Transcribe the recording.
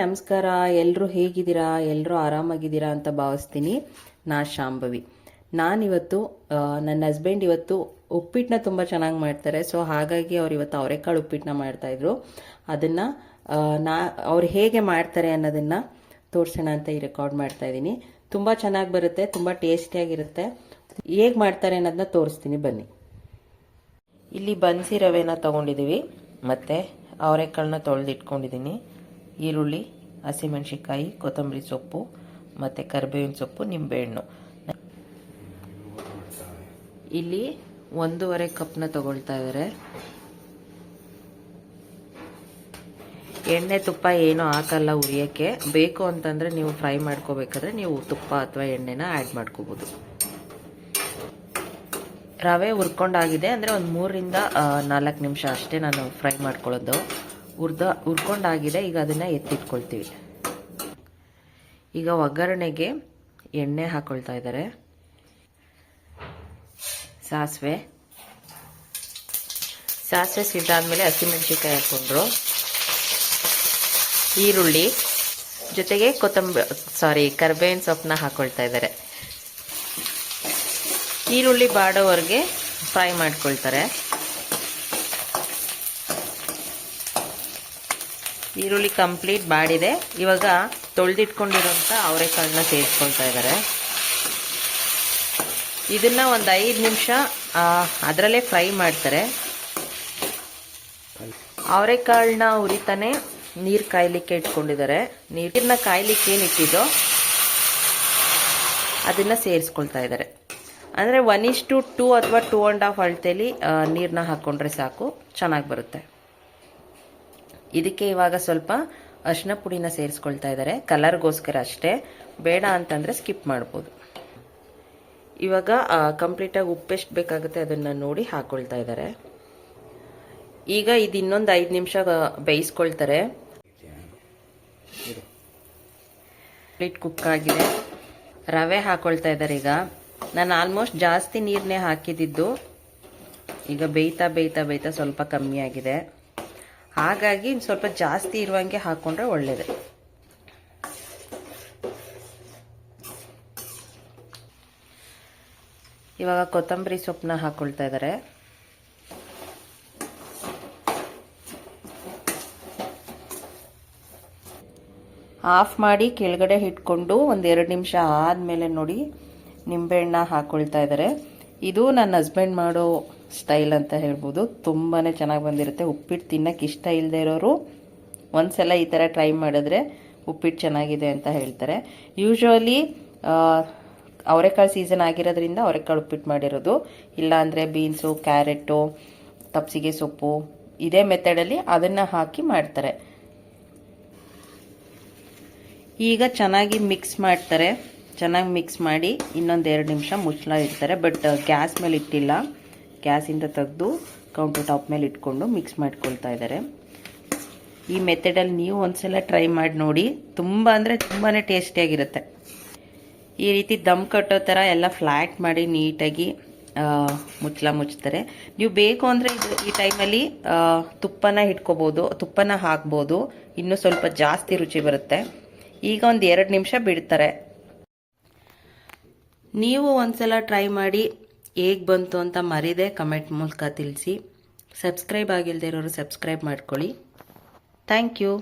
ನಮಸ್ಕಾರ ಎಲ್ಲರೂ ಹೇಗಿದ್ದೀರಾ ಎಲ್ಲರೂ ಆರಾಮಾಗಿದ್ದೀರಾ ಅಂತ ಭಾವಿಸ್ತೀನಿ. ನಾ ಶಾಂಭವಿ. ನಾನಿವತ್ತು ನನ್ನ ಹಸ್ಬೆಂಡ್ ಇವತ್ತು ಉಪ್ಪಿಟ್ಟನ್ನ ತುಂಬ ಚೆನ್ನಾಗಿ ಮಾಡ್ತಾರೆ. ಸೊ ಹಾಗಾಗಿ ಅವ್ರು ಇವತ್ತು ಅವರೆಕಾಳು ಉಪ್ಪಿಟ್ಟನ್ನ ಮಾಡ್ತಾಯಿದ್ರು ಅದನ್ನು ನಾ, ಅವ್ರು ಹೇಗೆ ಮಾಡ್ತಾರೆ ಅನ್ನೋದನ್ನು ತೋರಿಸೋಣ ಅಂತ ಈ ರೆಕಾರ್ಡ್ ಮಾಡ್ತಾ ಇದ್ದೀನಿ. ತುಂಬ ಚೆನ್ನಾಗಿ ಬರುತ್ತೆ, ತುಂಬ ಟೇಸ್ಟಿಯಾಗಿರುತ್ತೆ. ಹೇಗೆ ಮಾಡ್ತಾರೆ ಅನ್ನೋದನ್ನ ತೋರಿಸ್ತೀನಿ, ಬನ್ನಿ. ಇಲ್ಲಿ ಬನ್ಸಿ ರವೆನ ತೊಗೊಂಡಿದ್ದೀವಿ ಮತ್ತು ಅವರೆಕಾಳನ್ನ ತೊಳೆದಿಟ್ಕೊಂಡಿದ್ದೀನಿ ಈರುಳ್ಳಿ, ಹಸಿಮೆಣ್ಸಿನ್ಕಾಯಿ, ಕೊತ್ತಂಬರಿ ಸೊಪ್ಪು ಮತ್ತು ಕರಿಬೇವಿನ ಸೊಪ್ಪು, ನಿಂಬೆಹಣ್ಣು. ಇಲ್ಲಿ ಒಂದೂವರೆ ಕಪ್ನ ತಗೊಳ್ತಾ ಇದ್ದಾರೆ ಎಣ್ಣೆ ತುಪ್ಪ ಏನೂ ಹಾಕಲ್ಲ ಉರಿಯೋಕ್ಕೆ. ಬೇಕು ಅಂತಂದರೆ ನೀವು ಫ್ರೈ ಮಾಡ್ಕೋಬೇಕಾದ್ರೆ ನೀವು ತುಪ್ಪ ಅಥವಾ ಎಣ್ಣೆನ ಆ್ಯಡ್ ಮಾಡ್ಕೋಬೋದು. ರವೆ ಹುರ್ಕೊಂಡಾಗಿದೆ ಅಂದರೆ ಒಂದು ಮೂರರಿಂದ ನಾಲ್ಕು ನಿಮಿಷ ಅಷ್ಟೇ ನಾನು ಫ್ರೈ ಮಾಡ್ಕೊಳ್ಳೋದು. ಹುರ್ದ ಹುರ್ಕೊಂಡಾಗಿದೆ ಈಗ ಅದನ್ನು ಎತ್ತಿಟ್ಕೊಳ್ತೀವಿ. ಈಗ ಒಗ್ಗರಣೆಗೆ ಎಣ್ಣೆ ಹಾಕೊಳ್ತಾ ಇದ್ದಾರೆ. ಸಾಸಿವೆ. ಸಾಸಿವೆ ಸಿದ್ದಾದ್ಮೇಲೆ ಹಸಿಮೆಣ್ಸಿನ್ಕಾಯಿ ಹಾಕ್ಕೊಂಡ್ರು. ಈರುಳ್ಳಿ. ಜೊತೆಗೆ ಕೊತ್ತಂಬರಿ ಸಾರಿ ಕರ್ಬೇವಿನ ಸೊಪ್ಪನ್ನ ಹಾಕ್ಕೊಳ್ತಾ ಇದ್ದಾರೆ. ಈರುಳ್ಳಿ ಬಾಡೋವರೆಗೆ ಫ್ರೈ ಮಾಡ್ಕೊಳ್ತಾರೆ. ಈರುಳ್ಳಿ ಕಂಪ್ಲೀಟ್ ಮಾಡಿದೆ. ಇವಾಗ ತೊಳೆದಿಟ್ಕೊಂಡಿರೋಂಥ ಅವರೆಕಾಳನ್ನ ಸೇರಿಸ್ಕೊಳ್ತಾ ಇದ್ದಾರೆ ಇದನ್ನ ಒಂದು ಐದು ನಿಮಿಷ ಅದರಲ್ಲೇ ಫ್ರೈ ಮಾಡ್ತಾರೆ. ಅವರೆಕಾಳನ್ನ ಉರಿತಾನೆ ನೀರು ಕಾಯ್ಲಿಕ್ಕೆ ಇಟ್ಕೊಂಡಿದ್ದಾರೆ. ನೀರನ್ನ ಕಾಯ್ಲಿಕ್ಕೆ ಏನು ಇಟ್ಟಿದ್ದೋ ಅದನ್ನ ಸೇರಿಸ್ಕೊಳ್ತಾ ಇದ್ದಾರೆ ಅಂದರೆ ಒನ್ ಇಷ್ಟು ಟೂ ಅಥವಾ ಟೂ ಆ್ಯಂಡ್ ಹಾಫ್ ಅಳತೆಯಲ್ಲಿ ನೀರನ್ನ ಹಾಕ್ಕೊಂಡ್ರೆ ಸಾಕು. ಚೆನ್ನಾಗಿ ಬರುತ್ತೆ. ಇದಕ್ಕೆ ಇವಾಗ ಸ್ವಲ್ಪ ಅರಿಶಿನ ಪುಡಿನ ಸೇರಿಸ್ಕೊಳ್ತಾ ಇದ್ದಾರೆ. ಕಲರ್ಗೋಸ್ಕರ ಅಷ್ಟೇ. ಬೇಡ ಅಂತಂದರೆ ಸ್ಕಿಪ್ ಮಾಡ್ಬೋದು. ಇವಾಗ ಕಂಪ್ಲೀಟಾಗಿ ಉಪ್ಪೆಷ್ಟು ಬೇಕಾಗುತ್ತೆ ಅದನ್ನು ನೋಡಿ ಹಾಕ್ಕೊಳ್ತಾ ಇದ್ದಾರೆ. ಈಗ ಇದು ಇನ್ನೊಂದು ಐದು ನಿಮಿಷ ಬೇಯಿಸ್ಕೊಳ್ತಾರೆ. ಕಂಪ್ಲೀಟ್ ಕುಕ್ ಆಗಿದೆ. ರವೆ ಹಾಕೊಳ್ತಾ ಇದ್ದಾರೆ ಈಗ. ನಾನು ಆಲ್ಮೋಸ್ಟ್ ಜಾಸ್ತಿ ನೀರನ್ನೇ ಹಾಕಿದ್ದು. ಈಗ ಬೇಯ್ತಾ ಬೇಯ್ತಾ ಬೇಯ್ತಾ ಸ್ವಲ್ಪ ಕಮ್ಮಿ ಆಗಿದೆ. ಹಾಗಾಗಿ ಸ್ವಲ್ಪ ಜಾಸ್ತಿ ಇರುವಂಗೆ ಹಾಕ್ಕೊಂಡ್ರೆ ಒಳ್ಳೇದು. ಇವಾಗ ಕೊತ್ತಂಬರಿ ಸೊಪ್ಪನ್ನ ಹಾಕೊಳ್ತಾ ಇದ್ದಾರೆ ಆಫ್ ಮಾಡಿ ಕೆಳಗಡೆ ಇಟ್ಕೊಂಡು ಒಂದೆರಡು ನಿಮಿಷ ಆದಮೇಲೆ ನೋಡಿ ನಿಂಬೆಹಣ್ಣ ಹಾಕ್ಕೊಳ್ತಾ ಇದ್ದಾರೆ ಇದು ನನ್ನ ಹಸ್ಬೆಂಡ್ ಮಾಡೋ ಸ್ಟೈಲ್ ಅಂತ ಹೇಳ್ಬೋದು. ತುಂಬಾ ಚೆನ್ನಾಗಿ ಬಂದಿರುತ್ತೆ. ಉಪ್ಪಿಟ್ಟು ತಿನ್ನಕ್ಕೆ ಇಷ್ಟ ಇಲ್ಲದೆ ಇರೋರು ಒಂದ್ಸಲ ಈ ಥರ ಟ್ರೈ ಮಾಡಿದ್ರೆ ಉಪ್ಪಿಟ್ಟು ಚೆನ್ನಾಗಿದೆ ಅಂತ ಹೇಳ್ತಾರೆ. ಯೂಶ್ವಲಿ ಅವರೆಕಾಳು ಸೀಸನ್ ಆಗಿರೋದ್ರಿಂದ ಅವರೆಕಾಳು ಉಪ್ಪಿಟ್ಟು ಮಾಡಿರೋದು. ಇಲ್ಲಾಂದರೆ ಬೀನ್ಸು ಕ್ಯಾರೆಟು ತಪ್ಸಿಗೆ ಸೊಪ್ಪು, ಇದೇ ಮೆಥಡಲ್ಲಿ ಅದನ್ನು ಹಾಕಿ ಮಾಡ್ತಾರೆ. ಈಗ ಚೆನ್ನಾಗಿ ಮಿಕ್ಸ್ ಮಾಡ್ತಾರೆ. ಚೆನ್ನಾಗಿ ಮಿಕ್ಸ್ ಮಾಡಿ ಇನ್ನೊಂದು ಎರಡು ನಿಮಿಷ ಮುಚ್ಚಳ ಇಡ್ತಾರೆ. ಬಟ್ ಗ್ಯಾಸ್ ಮೇಲೆ ಇಟ್ಟಿಲ್ಲ. ಗ್ಯಾಸಿಂದ ತೆಗೆದು ಕೌಂಟರ್ ಟಾಪ್ ಮೇಲೆ ಇಟ್ಕೊಂಡು ಮಿಕ್ಸ್ ಮಾಡ್ಕೊಳ್ತಾ ಇದ್ದಾರೆ. ಈ ಮೆಥಡಲ್ಲಿ ನೀವು ಒಂದ್ಸಲ ಟ್ರೈ ಮಾಡಿ ನೋಡಿ, ತುಂಬ ಅಂದರೆ ತುಂಬಾ ಟೇಸ್ಟಿಯಾಗಿರುತ್ತೆ ಈ ರೀತಿ ದಮ್ ಕಟ್ಟೋ ಥರ ಎಲ್ಲ ಫ್ಲ್ಯಾಟ್ ಮಾಡಿ ನೀಟಾಗಿ ಮುಚ್ಚಲ ಮುಚ್ತಾರೆ. ನೀವು ಬೇಕು ಅಂದರೆ ಇದು ಈ ಟೈಮಲ್ಲಿ ತುಪ್ಪನ ಇಟ್ಕೋಬೋದು, ತುಪ್ಪನ ಹಾಕ್ಬೋದು. ಇನ್ನೂ ಸ್ವಲ್ಪ ಜಾಸ್ತಿ ರುಚಿ ಬರುತ್ತೆ. ಈಗ ಒಂದು ಎರಡು ನಿಮಿಷ ಬಿಡ್ತಾರೆ. ನೀವು ಒಂದ್ಸಲ ಟ್ರೈ ಮಾಡಿ ಹೇಗೆ ಬಂತು ಅಂತ ಮರೀದೆ ಕಮೆಂಟ್ ಮೂಲಕ ತಿಳಿಸಿ. ಸಬ್ಸ್ಕ್ರೈಬ್ ಆಗಿಲ್ಲದೆ ಇರೋರು ಸಬ್ಸ್ಕ್ರೈಬ್ ಮಾಡ್ಕೊಳ್ಳಿ. Thank you.